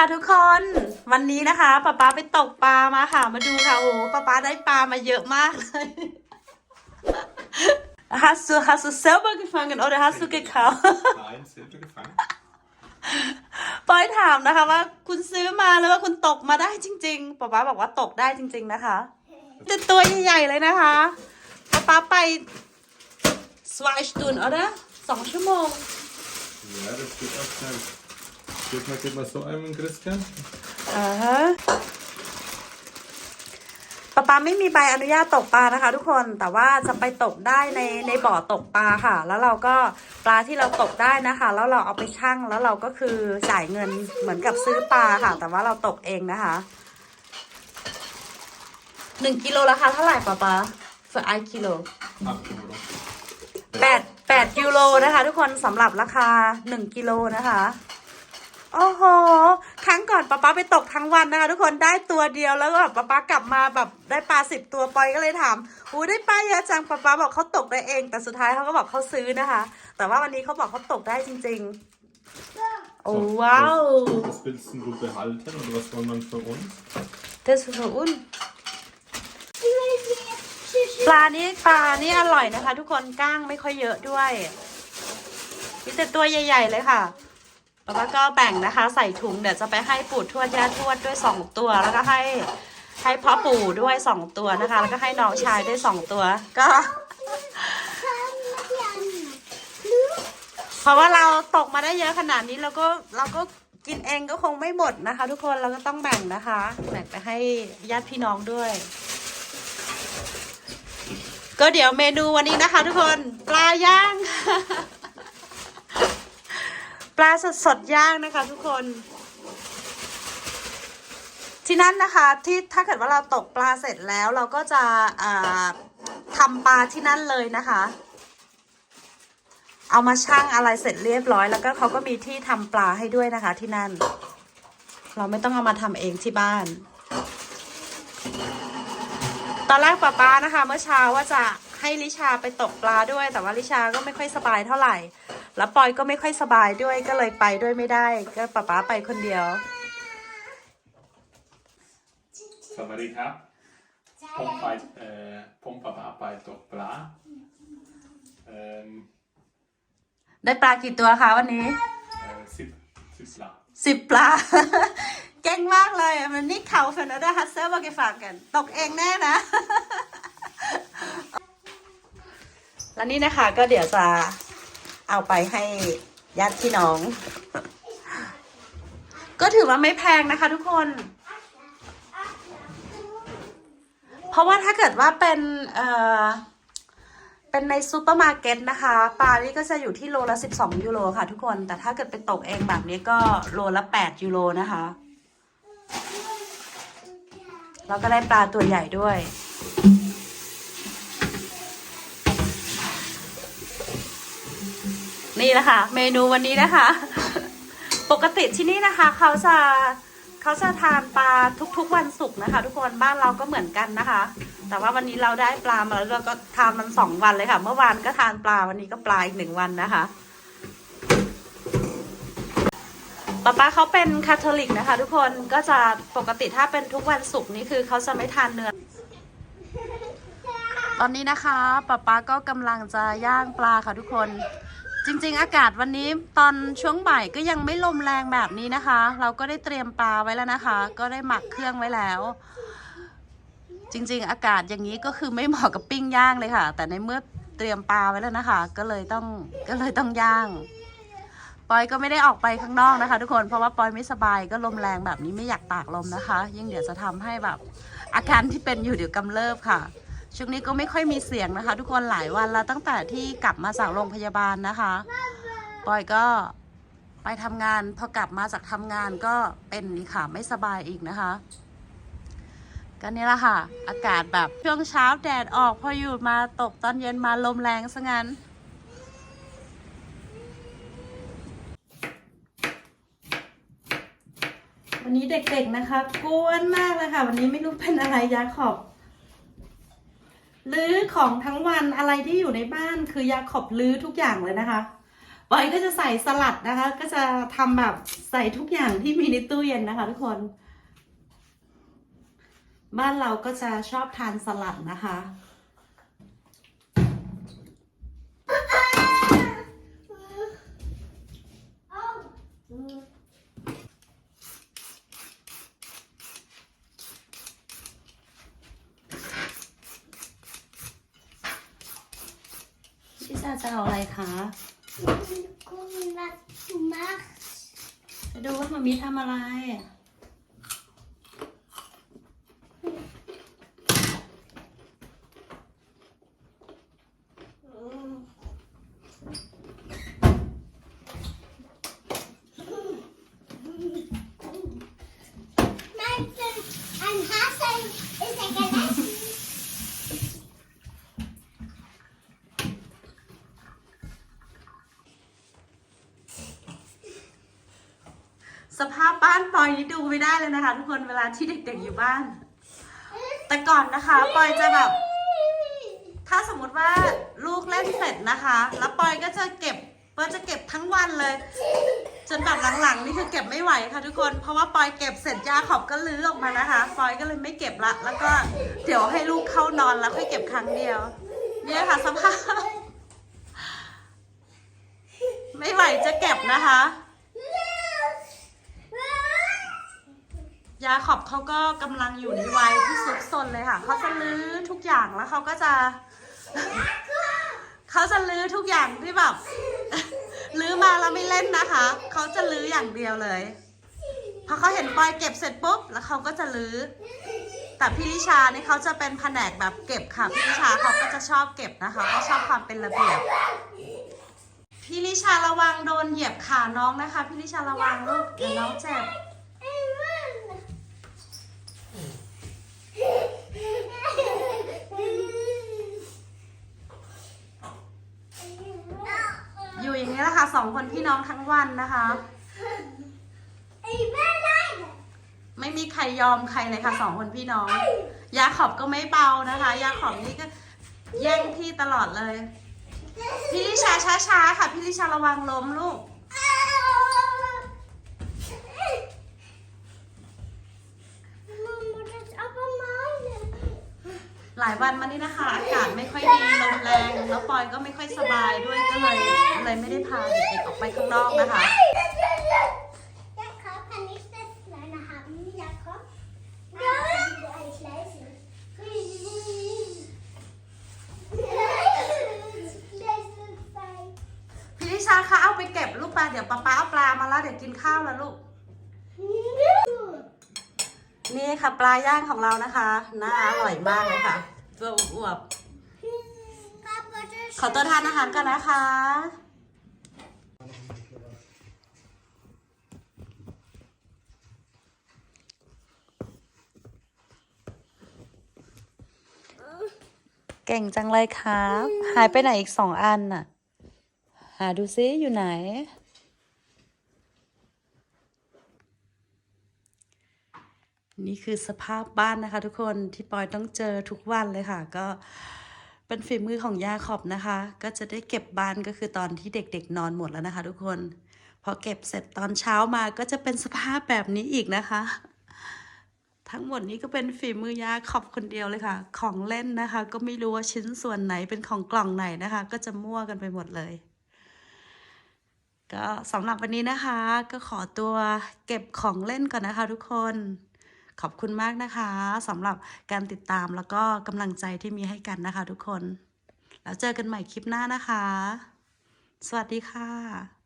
ค่ะทุกคน วันนี้นะคะป๊าป๊าไปตกปลามาค่ะ มาดูค่ะโอ้โหป๊าป๊าได้ปลามาเยอะมากเลย Hast du hast du selber gefangen oder hast du gekauft Nein, selber gefangen. ปอยถามนะคะว่าคุณซื้อมาแล้วว่าคุณตกมาได้จริงๆป๊าป๊าบอกว่าตกได้จริง ๆนะคะแต่ตัวใหญ่ๆเลยนะคะป๊าป๊าไปสวายสตูนเอาเด้อสองชั่วโมง Ja, das geht auch schnell. Gib mal, gib mal so einen, Christian. อ่าฮะป๊าป๊าไม่มีใบอนุญาตตกปลานะคะ ทุกคนแต่ว่าจะไปตกได้ในในบ่อตกปลาค่ะ แล้วเราก็ปลาที่เราตกได้นะคะ แล้วเราเอาไปชั่งแล้วเราก็คือจ่ายเงินเหมือนกับซื้อปลาค่ะ แต่ว่าเราตกเองนะคะหนึ่งกิโลราคาเท่าไหร่ป๊าป๊า for I กิโล Acht Euro. แปดแปดยูโรนะคะ ทุกคนสำหรับราคาหนึ่งกิโลนะคะ โอ้โห ครั้งก่อนป๊าป๊าไปตกทั้งวันนะคะทุกคนได้ตัวเดียวแล้วก็แบบป๊าป๊ากลับมาแบบได้ปลาสิบตัวปอยก็เลยถามอู้ได้ปลาเยอะจังป๊าป๊าบอกเขาตกได้เอง แต่สุดท้ายเขาก็บอกเขาซื้อนะคะ แต่ว่าวันนี้เขาบอกเขาตกได้จริง ๆ โอ้ So, ว้าว Was, was willst denn du behalten oder was wollen wir für uns? เดสุอุ่นปลานี้ปลานี่อร่อยนะคะ ทุกคนก้างไม่ค่อยเยอะด้วยมีแต่ตัวใหญ่ ๆ เลยค่ะ แล้วก็แบ่งนะคะ ใส่ถุงเดี๋ยวจะไปให้ปู่ทวดย่าทวดด้วยสองตัว แล้วก็ให้ให้พ่อปู่ด้วยสองตัวนะคะ แล้วก็ให้น้องชายด้วยสองตัว ก็ เพราะว่าเราตกมาได้เยอะขนาดนี้เราก็เราก็กินเองก็คงไม่หมดนะคะ ทุกคนเราก็ต้องแบ่งนะคะ แบ่งไปให้ญาติพี่น้องด้วย ก็เดี๋ยวเมนูวันนี้นะคะ ทุกคนปลาย่าง ปลาสดสดย่างนะคะ ทุกคน ที่นั่นนะคะที่ถ้าเกิดว่าเราตกปลาเสร็จแล้วเราก็จะทำปลาที่นั่นเลยนะคะ เอามาชั่งอะไรเสร็จเรียบร้อย แล้วก็เขาก็มีที่ทำปลาให้ด้วยนะคะ ที่นั่น เราไม่ต้องเอามาทำเองที่บ้าน ตอนแรกป้าป้านะคะ เมื่อเช้าว่าจะให้ลิชาไปตกปลาด้วย แต่ว่าลิชาก็ไม่ค่อยสบายเท่าไหร่ แล้วปอยก็ไม่ค่อยสบายด้วยก็เลยไปด้วยไม่ได้ ก็ป้าป้าไปคนเดียว สวัสดีครับ ผมไปเอ่อผมปะปะไปตกปลาเอ่อได้ปลากี่ตัวคะวันนี้เอ่อสิบสิบปลาสิบปลา เก่งมากเลยอะมันนี่เขาเฟนเดอร์ฮัสเซอร์บอกฝากกัน ตกเองแน่นะ แล้วนี่นะคะก็เดี๋ยวจะ เอาไปให้ญาติพี่น้อง ก็ถือว่าไม่แพงนะคะ ทุกคน เพราะว่าถ้าเกิดว่าเป็นเอ่อเป็นในซูเปอร์มาร์เก็ตนะคะ ปลานี่ก็จะอยู่ที่โลละ 12 ยูโรค่ะทุกคน แต่ถ้าเกิดไปตกเองแบบนี้ก็โลละ 8 ยูโรนะคะ แล้วก็ได้ปลาตัวใหญ่ด้วย นี่แหละค่ะ เมนูวันนี้นะคะ ปกติที่นี่นะคะ เขาจะเขาจะทานปลาทุกๆวันศุกร์นะคะ ทุกคนบ้านเราก็เหมือนกันนะคะ แต่ว่าวันนี้เราได้ปลามาแล้วเราก็ทานมันสองวันเลยค่ะ เมื่อวานก็ทานปลาวันนี้ก็ปลาอีกหนึ่งวันนะคะป๊าป๊าเขาเป็นคาทอลิกนะคะ ทุกคนก็จะปกติถ้าเป็นทุกวันศุกร์นี่คือเขาจะไม่ทานเนื้อตอนนี้นะคะป๊าป๊าก็กำลังจะย่างปลาค่ะทุกคน จริงๆ อากาศวันนี้ตอนช่วงบ่ายก็ยังไม่ลมแรงแบบนี้นะคะ เราก็ได้เตรียมปลาไว้แล้วนะคะ ก็ได้หมักเครื่องไว้แล้ว จริงๆ อากาศอย่างนี้ก็คือไม่เหมาะกับปิ้งย่างเลยค่ะ แต่ในเมื่อเตรียมปลาไว้แล้วนะคะ ก็เลยต้องก็เลยต้องย่างปอยก็ไม่ได้ออกไปข้างนอกนะคะ ทุกคนเพราะว่าปอยไม่สบายก็ลมแรงแบบนี้ไม่อยากตากลมนะคะ ยิ่งเดี๋ยวจะทำให้แบบอาการที่เป็นอยู่เดี๋ยวกำเริบค่ะ ช่วงนี้ก็ไม่ค่อยมีเสียงนะคะ ทุกคนหลายวันแล้วตั้งแต่ที่กลับมาจากโรงพยาบาลนะคะปอยก็ไปทำงานพอกลับมาจากทำงานก็เป็นนี่ค่ะไม่สบายอีกนะคะก็นี่แหละค่ะ อากาศแบบช่วงเช้าแดดออกพออยู่มาตกตอนเย็นมาลมแรงซะงั้นวันนี้เด็กๆนะคะกวนมากเลยค่ะ วันนี้ไม่รู้เป็นอะไรยาขอบ ลื้อของทั้งวันอะไรที่อยู่ในบ้านคือยาขอบลื้อทุกอย่างเลยนะคะบอยก็จะใส่สลัดนะคะ ก็จะทำแบบใส่ทุกอย่างที่มีในตู้เย็นนะคะ ทุกคน บ้านเราก็จะชอบทานสลัดนะคะ ชิซา จะเอาอะไรคะ Gucken, was du machst. ไปดูว่ามามีทำอะไร Meinst du, ein Hase ist ein Geläst? สภาพบ้านปอยนี่ดูไม่ได้เลยนะคะ ทุกคนเวลาที่เด็กๆอยู่บ้าน แต่ก่อนนะคะปอยจะแบบ ถ้าสมมติว่าลูกเล่นเสร็จนะคะ แล้วปอยก็จะเก็บปอยจะเก็บทั้งวันเลย จนแบบหลังๆนี่คือเก็บไม่ไหวค่ะทุกคน เพราะว่าปอยเก็บเสร็จยาขอบก็ลื้อออกมานะคะปอยก็เลยไม่เก็บละ แล้วก็เดี๋ยวให้ลูกเข้านอนแล้วค่อยเก็บครั้งเดียว เนี่ยค่ะสภาพไม่ไหวจะเก็บนะคะ ยาขอบเขาก็กำลังอยู่ในวัยที่ซุกซนเลยค่ะ เขาจะลื้อทุกอย่างแล้วเขาก็จะ เขาจะลื้อทุกอย่างที่แบบ ลื้อมาแล้วไม่เล่นนะคะ เขาจะลื้ออย่างเดียวเลย พอเขาเห็นปอยเก็บเสร็จปุ๊บ แล้วเขาก็จะลื้อ แต่พี่ลิชานี่เขาจะเป็นแผนกแบบเก็บค่ะ พี่ลิชาเขาก็จะชอบเก็บนะคะเขาชอบความเป็นระเบียบ พี่ลิชาระวังโดนเหยียบขาน้องนะคะ พี่ลิชาระวังลูกเดี๋ยวน้องเจ็บ อยู่อย่างนี้แหละค่ะสองคนพี่น้องทั้ง วันนะคะ Ich will alleine. ไม่มีใครยอมใครเลยค่ะสองคนพี่น้อง ยาขอบก็ไม่เบานะคะ ยาขอบนี่ก็แย่งที่ตลอดเลย พี่ลิชาช้าๆค่ะ พี่ลิชาระวังล้มลูก Mama, das ist aber meine. หลายวันมานี้นะคะ อากาศไม่ค่อยดีลมแรงแล้วปอยก็ไม่ค่อยสบายด้วยก็เลยเลยไม่ได้พาเด็กๆออกไปข้างนอกนะคะพี่ลิชาคะเอาไปเก็บลูกปลาเดี๋ยวป๊าป๊าเอาปลามาแล้วเดี๋ยวกินข้าวแล้วลูกนี่ค่ะปลาย่างของเรานะคะ น่าอร่อยมากเลยค่ะ ตัวอวบ Papa, das ๆขอตัวทานอาหารกันนะคะ เก่งจังเลยครับ หายไปไหนอีกสองอันน่ะ หาดูซิอยู่ไหน นี่คือสภาพบ้านนะคะทุกคนที่ปอยต้องเจอทุกวันเลยค่ะ ก็เป็นฝีมือของยาขอบนะคะ ก็จะได้เก็บบ้านก็คือตอนที่เด็กๆ นอนหมดแล้วนะคะ ทุกคนพอเก็บเสร็จตอนเช้ามาก็จะเป็นสภาพแบบนี้อีกนะคะ ทั้งหมดนี้ก็เป็นฝีมือยาขอบคนเดียวเลยค่ะ ของเล่นนะคะ ก็ไม่รู้ว่าชิ้นส่วนไหนเป็นของกล่องไหนนะคะ ก็จะมั่วกันไปหมดเลยก็สำหรับวันนี้นะคะ ก็ขอตัวเก็บของเล่นก่อนนะคะทุกคน ขอบคุณมากนะคะสำหรับการติดตามแล้วก็กำลังใจที่มีให้กันนะคะทุกคน แล้วเจอกันใหม่คลิปหน้านะคะ สวัสดีค่ะ